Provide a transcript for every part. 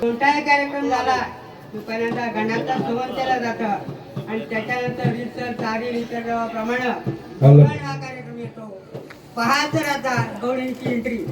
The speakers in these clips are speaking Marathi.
कोणताही कार्यक्रम झाला. दुकानाचा गणाचा सोहन केला जातं. आणि त्याच्यानंतर रिसर तारी विसर्जवाप्रमाणे पण हा कार्यक्रम येतो. पहा तर आता गौरींची एंट्री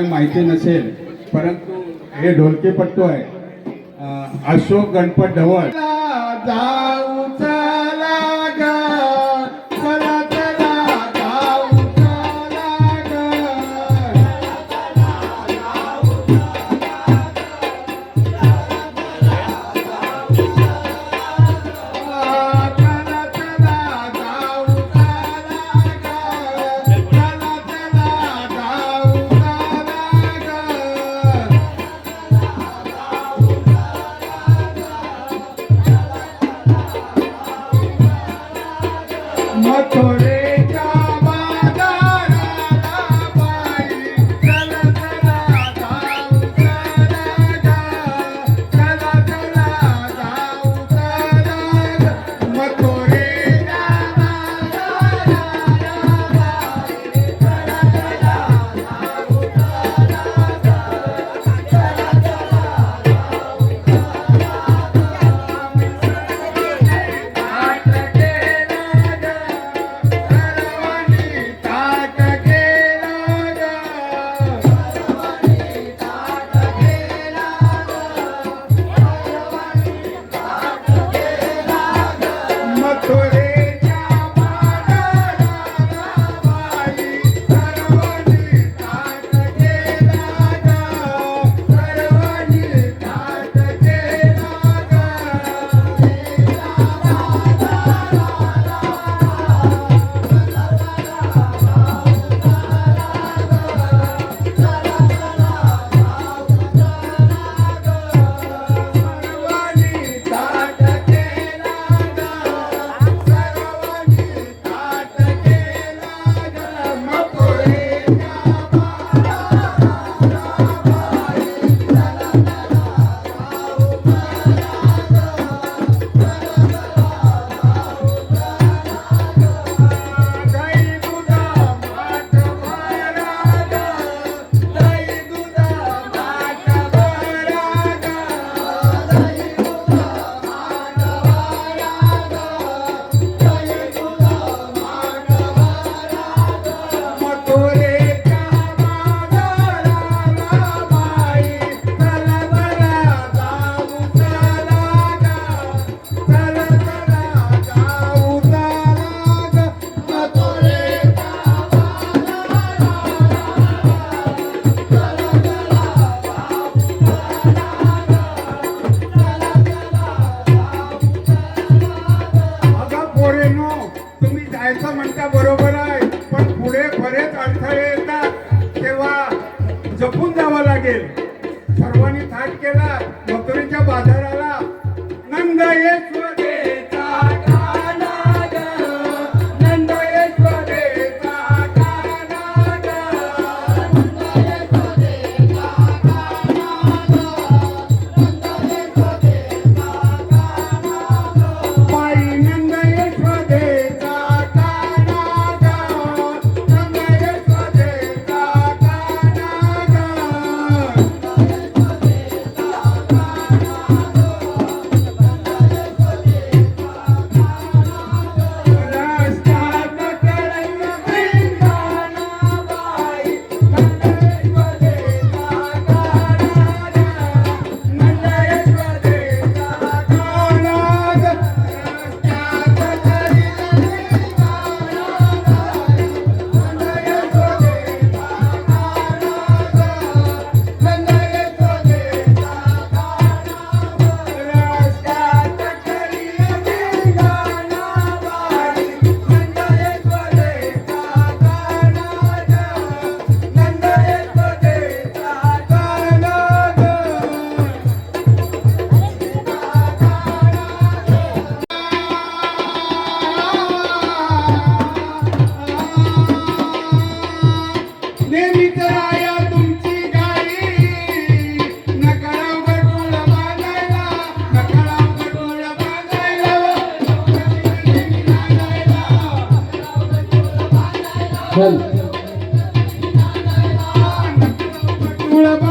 काय माहिती नसेल परंतु हे ढोलकीपट्टू आहे. अशोक गणपत ढवळ. जाऊ चला Thank. Back. Mira,